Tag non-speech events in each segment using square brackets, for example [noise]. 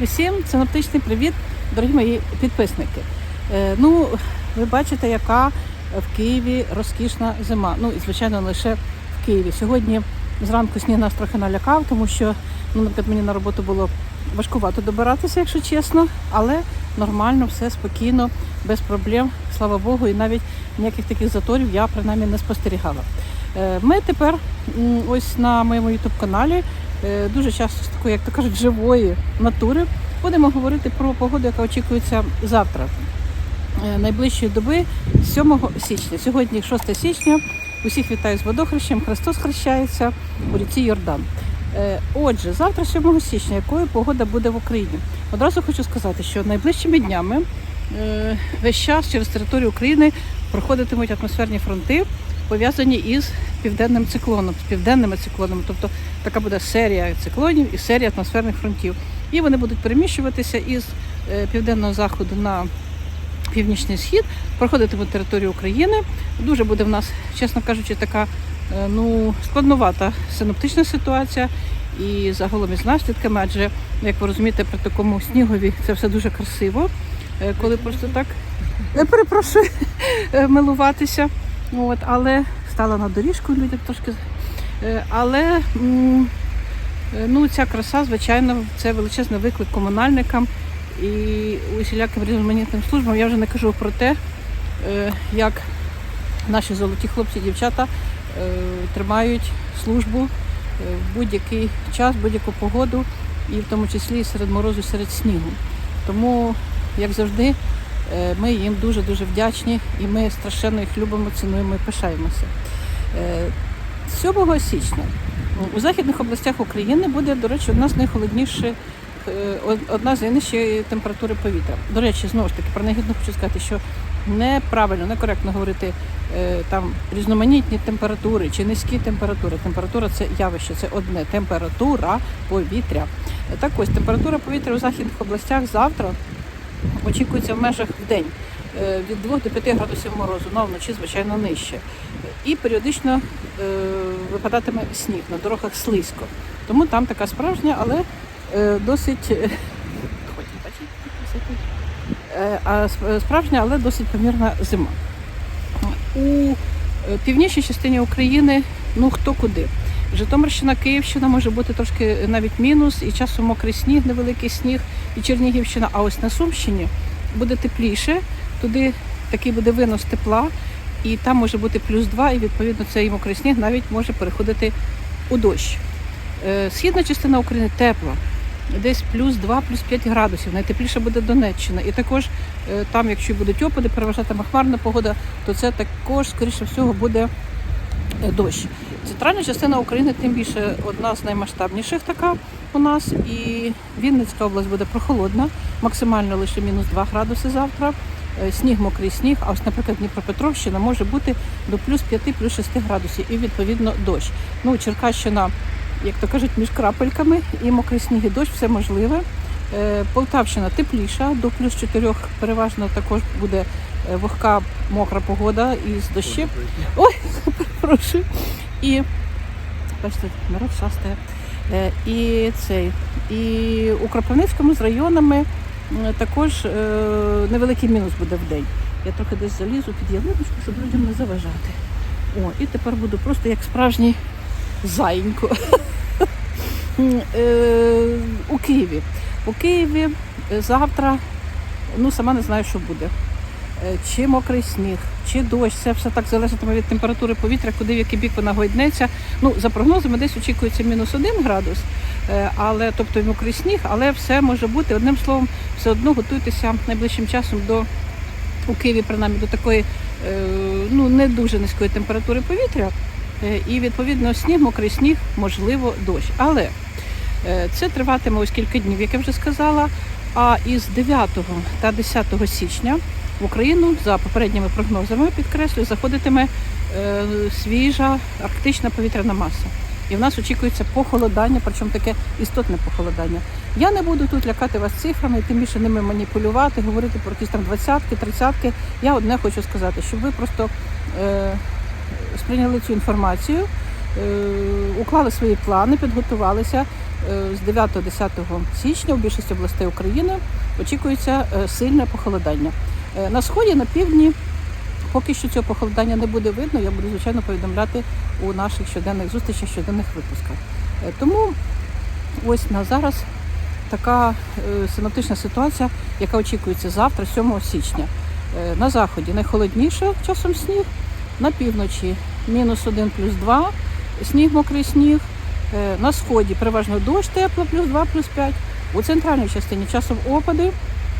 Усім синоптичний привіт, дорогі мої підписники. Е, ну, ви бачите, яка в Києві розкішна зима. Ну і звичайно лише в Києві. Сьогодні зранку сніг нас трохи налякав, тому що ну, наприклад, мені на роботу було важкувато добиратися, якщо чесно, але нормально, все спокійно, без проблем, слава Богу, і навіть ніяких таких заторів я принаймні не спостерігала. Е, Ми тепер ось на моєму youtube каналі е, дуже часто з такої, як то кажуть, живої натури будемо говорити про погоду, яка очікується завтра, е, найближчої доби 7 січня. Сьогодні 6 січня. Усіх вітаю з водохрещем. Христос хрещається у ріці Йордан. Е, Отже, завтра, 7 січня, якою погода буде в Україні? Одразу хочу сказати, що найближчими днями е, весь час через територію України проходитимуть атмосферні фронти, пов'язані із південним циклоном, з південними циклонами. Тобто така буде серія циклонів і серія атмосферних фронтів. І вони будуть переміщуватися із е, південного заходу на північний схід, проходитимуть територію України. Дуже буде в нас, чесно кажучи, така е, ну, складновата синоптична ситуація. І загалом із наслідками, адже, як ви розумієте, при такому снігові це все дуже красиво, е, коли просто так перепрошую [laughs] милуватися. От, але стала на доріжку людям трошки. Е, Але е, ну, ця краса, звичайно, це величезний виклик комунальникам і усіляким різноманітним службам. Я вже не кажу про те, е, як наші золоті хлопці і дівчата тримають службу в будь-який час, будь-яку погоду, і в тому числі серед морозу, серед снігу. Тому, як завжди, ми їм дуже-дуже вдячні і ми страшенно їх любимо, цінуємо і пишаємося. Е, 7 січня у західних областях України буде, до речі, одна з найхолодніших, е, одна з найнижчої температури повітря. До речі, знову ж таки, про негідно хочу сказати, що неправильно, некоректно говорити е, там різноманітні температури чи низькі температури. Температура це явище, це одне. Температура повітря. Е, Так ось температура повітря у західних областях завтра очікується в межах в день е, від 2 до 5 градусів морозу, ну вночі, звичайно, нижче. І періодично е, випадатиме сніг на дорогах слизько. Тому там така справжня, але е, досить. справжня, але досить помірна зима. У північній частині України ну хто куди. Житомирщина, Київщина може бути трошки навіть мінус, і часом мокрий сніг, невеликий сніг, і Чернігівщина. А ось на Сумщині буде тепліше, туди такий буде винос тепла, і там може бути плюс 2, і відповідно цей мокрий сніг навіть може переходити у дощ. Е, Східна частина України тепла, десь плюс 2, плюс 5 градусів. Найтепліше буде Донеччина. І також е, там, якщо будуть опади, переважатиме хмарна погода, то це також, скоріше всього, буде е, дощ. Центральна частина України тим більше одна з наймасштабніших така у нас. І Вінницька область буде прохолодна, максимально лише мінус 2 градуси завтра. Е, Сніг, мокрий сніг, а ось, наприклад, Дніпропетровщина може бути до плюс 5, плюс 6 градусів і відповідно дощ. Ну, Черкащина, як то кажуть, між крапельками і мокрий сніг і дощ, все можливе. Е, Полтавщина тепліша, до плюс 4 переважно також буде е, вогка мокра погода із дощем. Ой, [laughs] прошу. І бачите, народ шастає. Е, І цей. І у Кропивницькому з районами також е, невеликий мінус буде в день. Я трохи десь залізу під ялиночку, щоб людям не заважати. О, і тепер буду просто як справжній зайенько. М, [laughs] е, У Києві. У Києві завтра, ну сама не знаю, що буде. Чи мокрий сніг, чи дощ, це все так залежатиме від температури повітря, куди в який бік вона гойднеться. Ну, за прогнозами, десь очікується мінус один градус, е, але тобто мокрий сніг, але все може бути. Одним словом, все одно готуйтеся найближчим часом до у Києві, принаймні, до такої е, ну не дуже низької температури повітря. Е, І відповідно сніг, мокрий сніг, можливо, дощ. Але це триватиме ось кілька днів, як я вже сказала. А із 9 та 10 січня в Україну за попередніми прогнозами підкреслюю, заходитиме е, свіжа арктична повітряна маса. І в нас очікується похолодання, причому таке істотне похолодання. Я не буду тут лякати вас цифрами, тим більше ними маніпулювати, говорити про якісь там двадцятки, тридцятки. Я одне хочу сказати, щоб ви просто е, сприйняли цю інформацію, е, уклали свої плани, підготувалися е, з 9-10 січня у більшості областей України очікується е, сильне похолодання. Е, На сході, на півдні поки що цього похолодання не буде видно. Я буду звичайно повідомляти у наших щоденних зустрічах, щоденних випусках. Е, Тому ось на зараз така е, синоптична ситуація, яка очікується завтра, 7 січня. На заході найхолодніше часом сніг, на півночі мінус 1 плюс 2, сніг, мокрий сніг. На сході переважно дощ тепло, плюс 2, плюс 5. У центральній частині часом опади,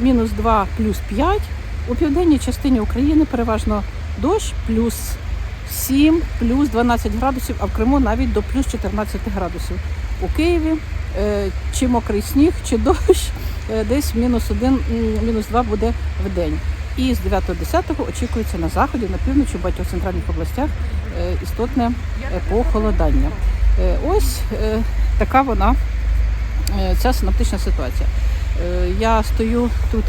мінус 2, плюс 5. У південній частині України переважно дощ, плюс 7, плюс 12 градусів, а в Криму навіть до плюс 14 градусів. У Києві е, чи мокрий сніг, чи [laughs] дощ, е, десь мінус 1, мінус 2 буде в день. І з 9-10 очікується на заході, на півночі, в багатьох центральних областях е, істотне похолодання. Ось така вона, ця синоптична ситуація. Я стою тут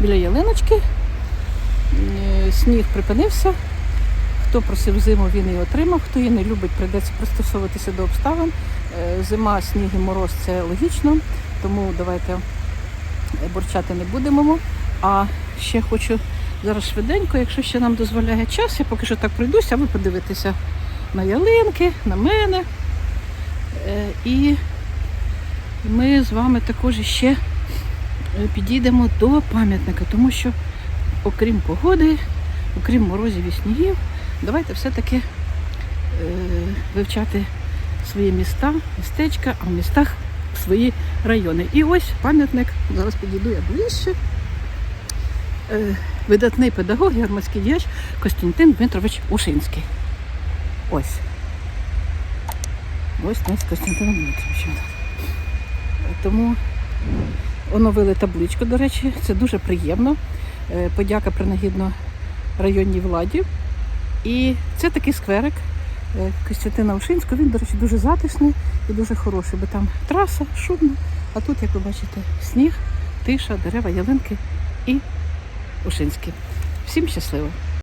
біля ялиночки, сніг припинився. Хто просив зиму, він її отримав. Хто її не любить, прийдеться пристосовуватися до обставин. Е, Зима, сніг і мороз це логічно, тому давайте е, бурчати не будемо. А ще хочу зараз швиденько, якщо ще нам дозволяє час, я поки що так пройдуся, а ви подивитеся на ялинки, на мене. Е, І ми з вами також ще е, підійдемо до пам'ятника, тому що окрім погоди, окрім морозів і снігів, давайте все-таки е, вивчати свої міста, містечка, а в містах свої райони. І ось пам'ятник, зараз підійду я ближче. Е, видатний педагог, і громадський діяч Костянтин Дмитрович Ушинський. Ось. Ось нас Костянтином Дмитровичем. Тому оновили табличку, до речі, це дуже приємно. Е, Подяка принагідно районній владі. І це такий скверик е, Костянтина Ушинського. Він, до речі, дуже затишний і дуже хороший, бо там траса, шумно. А тут, як ви бачите, сніг, тиша, дерева, ялинки і Ушинський. Всім щасливо!